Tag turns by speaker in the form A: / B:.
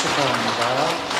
A: 축하합니다.